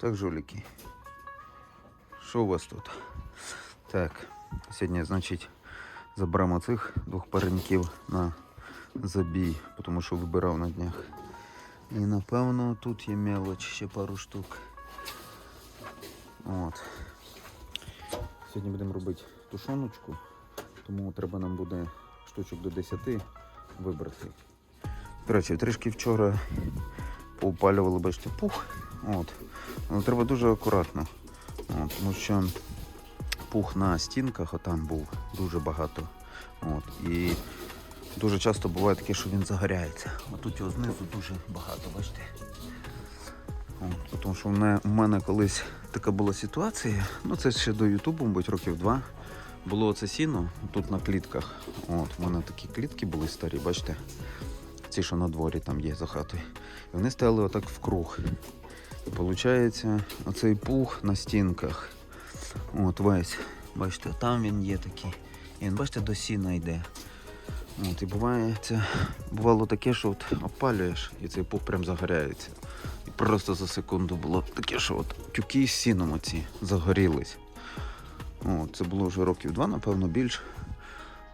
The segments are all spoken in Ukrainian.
Так, жуліки. Що у вас тут? Так, сьогодні, значить, заберемо цих двох пареньків на забій, тому що вибирав на днях. І напевно тут є мелоч, ще пару штук. От. Сьогодні будемо робити тушоночку, тому треба нам буде штучок до 10 вибрати. До речі, трішки вчора поупалювали, бачите, пух. От. Але треба дуже акуратно. От, тому що пух на стінках отам був дуже багато. От. І дуже часто буває таке, що він загоряється. А тут його знизу дуже багато, бачите. От, тому що в мене, у мене колись така була ситуація, ну це ще до Ютубу, мабуть, років два. Було оце сіно тут на клітках. От, в мене такі клітки були старі, бачите? Ці, що на дворі там є за хатою. І вони стояли отак в круг. І виходить, оцей пух на стінках. От весь. Бачите, там він є такий. І він, бачите, до сіна йде. От, і буває, це, бувало таке, що от опалюєш, і цей пух прям загоряється. І просто за секунду було таке, що от тюки з сіном оці загорілись. От, це було вже років два, напевно, більше.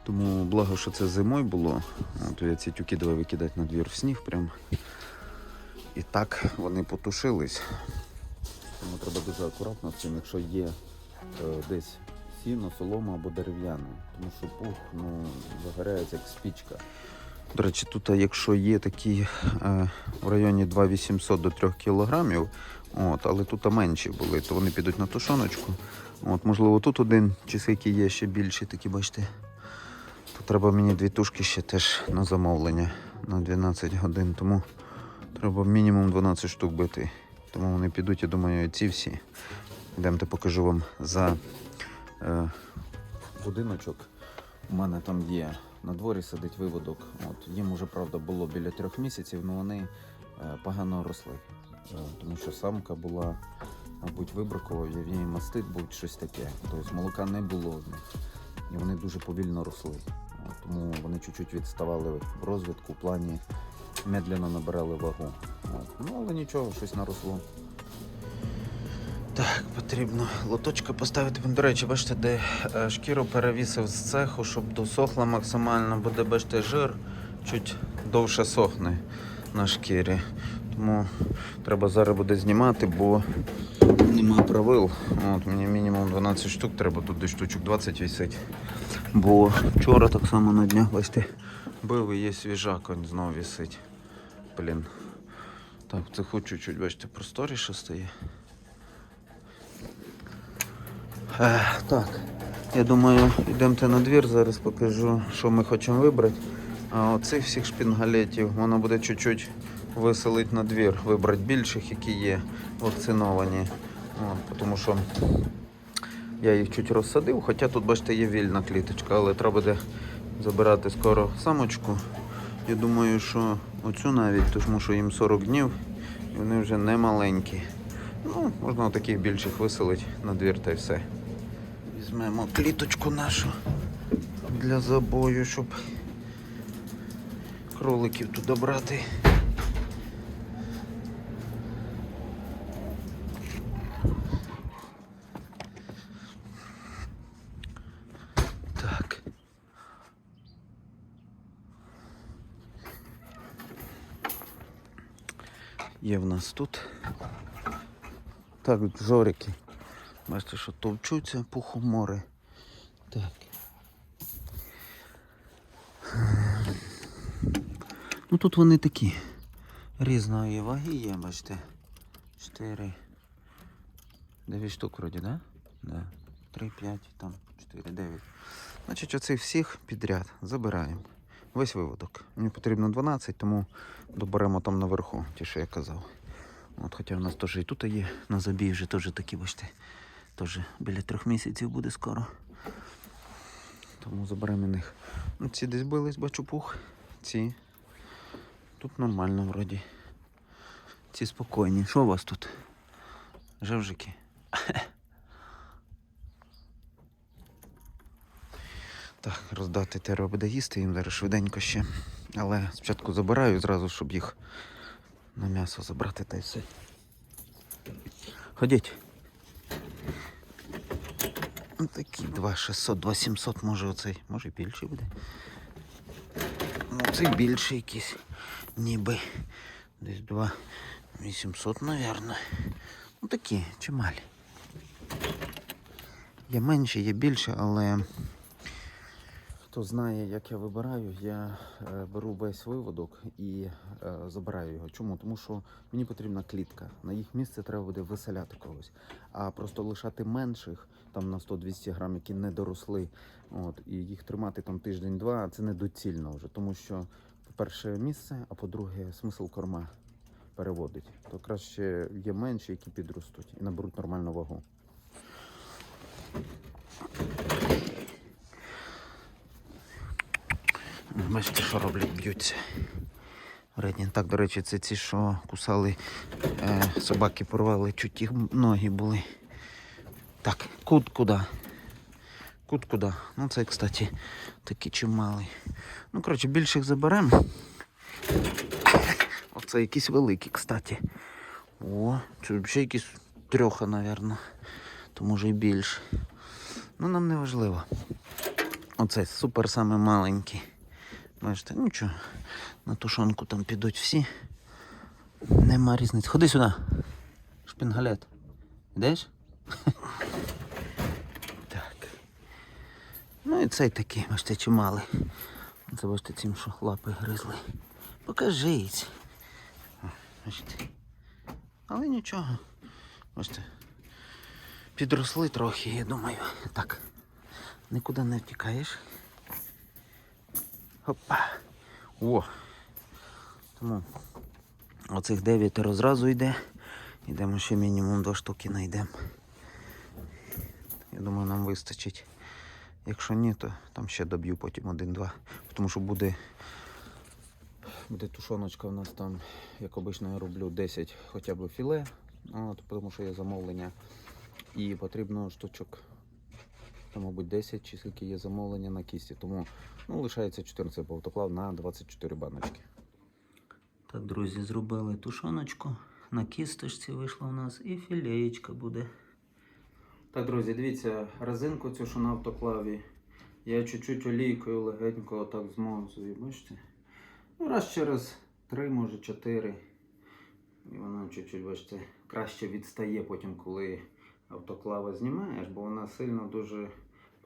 Тому благо, що це зимою було. От я ці тюки давай викидати на двір в сніг прям. І так вони потушились. Тому треба дуже акуратно з цим, якщо є е, десь сіно, солома або дерев'яне. Тому що пух ну, загоряється як спічка. До речі, тут, якщо є такі е, в районі 2800 до 3 кілограмів, от, але тут менші були, то вони підуть на тушоночку. От, можливо, тут один чи скільки є ще більші, такі бачите. То треба мені дві тушки ще теж на замовлення на 12 годин. Тому треба мінімум 12 штук бити. Тому вони підуть, я думаю, ці всі. Йдемте покажу вам за е, будиночок. У мене там є на дворі сидить виводок. От, їм уже, правда, було біля трьох місяців, але вони е, погано росли. Е, тому що самка була, мабуть, вибракова, в її мастит був щось таке. Тобто молока не було в. І вони дуже повільно росли. От, тому вони чуть-чуть відставали в розвитку, в плані медленно набирали вагу. Ну, але нічого, щось наросло. Так, потрібно лоточка поставити. До речі, бачите, де е, шкіру перевісив з цеху, щоб досохла максимально, бо де бачите, жир чуть довше сохне на шкірі. Тому треба зараз буде знімати, бо нема правил. От, мені мінімум 12 штук, треба тут десь штучок 20 висить. Бо вчора так само на днях, бачите, бив і є свіжак, він знову висить. Блін. Так, це хоч чуть-чуть, бачите, просторіше стає. Е, так, я думаю, йдемте на двір, зараз покажу, що ми хочемо вибрати. А оцих всіх шпінгалетів воно буде чуть-чуть виселити на двір, вибрати більших, які є вакциновані. От, тому що я їх чуть розсадив, хоча тут, бачите, є вільна кліточка, але треба буде забирати скоро самочку. Я думаю, що оцю навіть, тому що їм 40 днів, і вони вже не маленькі. Ну, можна таких більших виселити на двір та й все. Візьмемо кліточку нашу для забою, щоб кроликів туди брати. Так. Є в нас тут. Так, жорики. Бачите, що товчуться пухомори. Так. Ну тут вони такі. Різної ваги є, бачите. 4. 9 штук вроді, да? Да. 3, 5, там 4, 9. Значить, оцих всіх підряд забираємо. Весь виводок. Мені потрібно 12, тому доберемо там наверху, ті, що я казав. От, хоча в нас теж і тут є на забій вже теж такі, бачите, теж біля трьох місяців буде скоро. Тому заберемо них. Ну, ці десь бились, бачу пух. Ці. Тут нормально вроді. Ці спокійні. Що у вас тут? Жевжики. Так, роздати треба буде їсти їм зараз швиденько ще. Але спочатку забираю зразу, щоб їх на м'ясо забрати та й все. Ходіть. Ну, Такі 2600, 2700, може оцей, може більший буде. Ну, більший якийсь, ніби десь 2800, напевно. Ну такі, чималі. Є менше, є більше, але хто знає, як я вибираю, я е, беру весь виводок і е, забираю його. Чому? Тому що мені потрібна клітка. На їх місце треба буде виселяти когось. А просто лишати менших, там на 100-200 грам, які не доросли, от, і їх тримати там тиждень-два, це недоцільно вже. Тому що, по-перше, місце, а по-друге, смисл корма переводить. То краще є менші, які підростуть і наберуть нормальну вагу. Бачите, що роблять, б'ються. Вредні. Так, до речі, це ці, що кусали е, собаки, порвали, чуть їх ноги були. Так, кут куди? Кут куди? Ну це, кстати, такий чималий. Ну, коротше, більших заберемо. Оце якісь великі, кстати. О, це взагалі якісь трьоха, напевно. То може і більше. Ну, нам не важливо. Оце супер саме маленький. Бачите, нічого, на тушонку там підуть всі. Нема різниці. Ходи сюди. Шпінгалет. Йдеш? так. Ну і цей такий, бачите, чималий. Це бачите цим, що лапи гризли. Покажіть. Але нічого. Бачите. Підросли трохи, я думаю. Так. Нікуди не втікаєш. Опа. О. Тому оцих дев'ятеро зразу йде. Йдемо ще мінімум два штуки знайдемо. Я думаю, нам вистачить. Якщо ні, то там ще доб'ю потім один-два. Тому що буде. Буде тушоночка у нас там, як обично я роблю 10 хоча б філе. От, тому що є замовлення. І потрібно штучок, там, мабуть, 10 чи скільки є замовлення на кісті. Тому ну, лишається 14 автоклав на 24 баночки. Так, друзі, зробили тушоночку. На кісточці вийшла у нас і філеєчка буде. Так, друзі, дивіться, резинку цю, що на автоклаві. Я чуть-чуть олійкою легенько отак змазую, бачите? Ну, раз через 3, може 4. І вона чуть-чуть, бачите, краще відстає потім, коли автоклава знімаєш, бо вона сильно дуже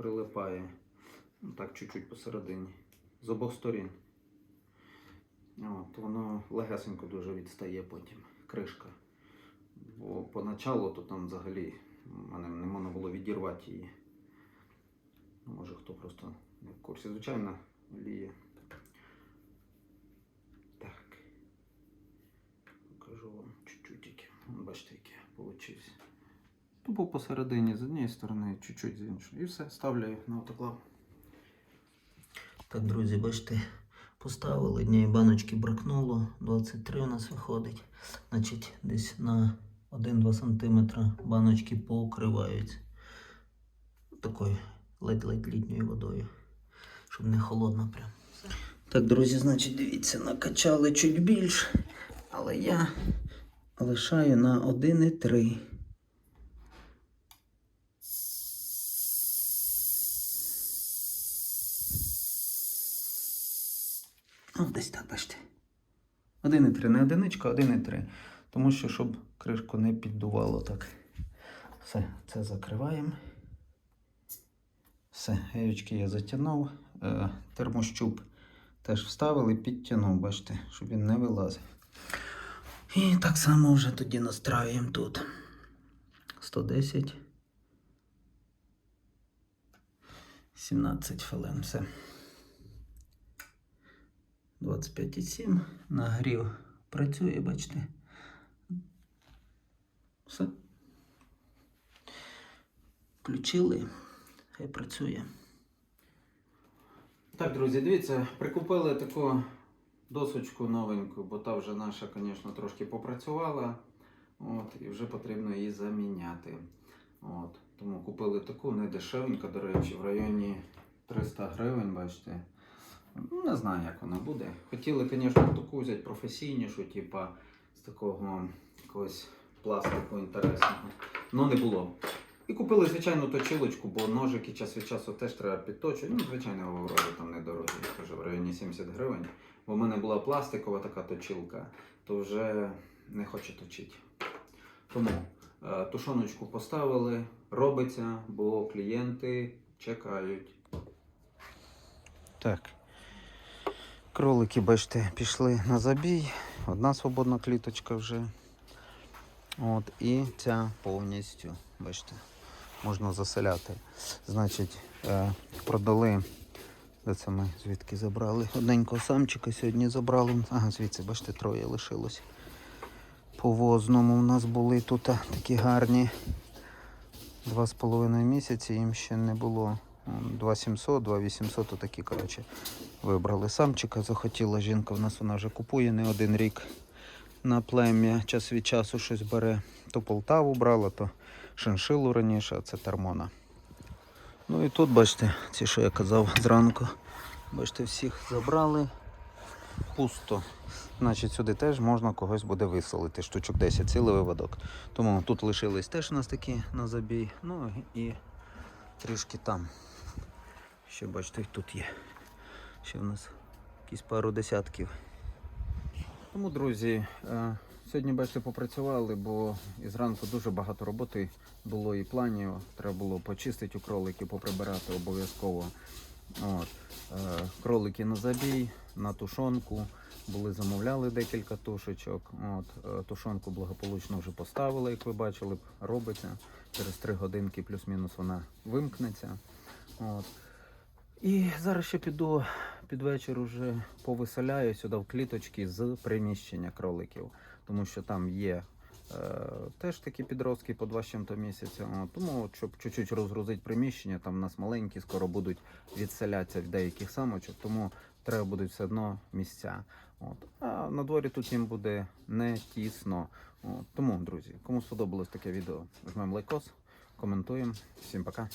прилипає. Ну, так, чуть-чуть посередині. З обох сторін. От, воно легесенько дуже відстає потім, кришка. Бо поначалу то там взагалі мене не можна було відірвати її. Ну, Може хто просто не в курсі. Звичайно, олія. Так. Покажу вам чуть-чуть. Бачите, яке вийшло. Тупо посередині з однієї сторони, чуть-чуть з іншої. І все, ставлю на автоклав. Так, друзі, бачите, поставили однієї баночки бракнуло. 23 у нас виходить. Значить, десь на 1-2 см баночки поукриваються. Такою ледь-ледь літньою водою. Щоб не холодно прям. Так, друзі, значить, дивіться, накачали чуть більше, але я лишаю на 1,3. Ну, десь так, бачите. 1,3, не одиничка, 1,3. Тому що, щоб кришку не піддувало так. Все, це закриваємо. Все, яєчки я затягнув. Е, термощуп теж вставили, підтягнув, бачите, щоб він не вилазив. І так само вже тоді настраюємо тут. 110. 17 хвилин. Все. 25,7. Нагрів працює, бачите. Все. Включили, хай працює. Так, друзі, дивіться, прикупили таку досочку новеньку, бо та вже наша, звісно, трошки попрацювала. От, і вже потрібно її заміняти. От, тому купили таку не дешевеньку, до речі, в районі 300 гривень, бачите. Ну, Не знаю, як вона буде. Хотіли, звісно, таку взяти професійнішу, типа з такого якогось пластику інтересного. Ну не було. І купили звичайну точилочку, бо ножики час від часу теж треба підточувати. Ну, звичайно, вроді там недорогі, я кажу, в районі 70 гривень. Бо в мене була пластикова така точилка, то вже не хоче точити. Тому е, тушоночку поставили, робиться, бо клієнти чекають. Так. Кролики, бачите, пішли на забій. Одна свободна кліточка вже. От, і ця повністю, бачите, можна заселяти. Значить, е, продали. Де це ми звідки забрали? Одненького самчика сьогодні забрали. Ага, звідси, бачите, троє лишилось. По возному у нас були тут такі гарні. Два з половиною місяці їм ще не було. М, 2700, 2800, отакі, коротше. Вибрали самчика, захотіла жінка. В нас вона вже купує не один рік на плем'я. Час від часу щось бере. То Полтаву брала, то шиншилу раніше, а це Тармона. Ну і тут, бачите, ці, що я казав зранку. Бачите, всіх забрали. Пусто. Значить, сюди теж можна когось буде виселити. Штучок 10, цілий виводок. Тому тут лишились теж у нас такі на забій. Ну і трішки там. Ще бачите, тут є. Ще в нас якісь пару десятків. Тому, друзі, е, сьогодні, бачите, попрацювали, бо і зранку дуже багато роботи було і планів. Треба було почистити у кроликів, поприбирати обов'язково. От. Е, Кролики на забій, на тушонку. Були замовляли декілька тушечок. От. е, Тушонку благополучно вже поставили, як ви бачили, робиться. Через 3 годинки плюс-мінус вона вимкнеться. От. І зараз ще піду під вечір уже повиселяю сюди в кліточки з приміщення кроликів, тому що там є е, теж такі підростки по два з чим-то місяця. Тому, щоб чуть-чуть розгрузити приміщення, там у нас маленькі, скоро будуть відселятися в деяких самочок, тому треба будуть все одно місця. От. А на дворі тут їм буде не тісно. От. Тому, друзі, кому сподобалось таке відео, жмемо лайкос, коментуємо. Всім пока.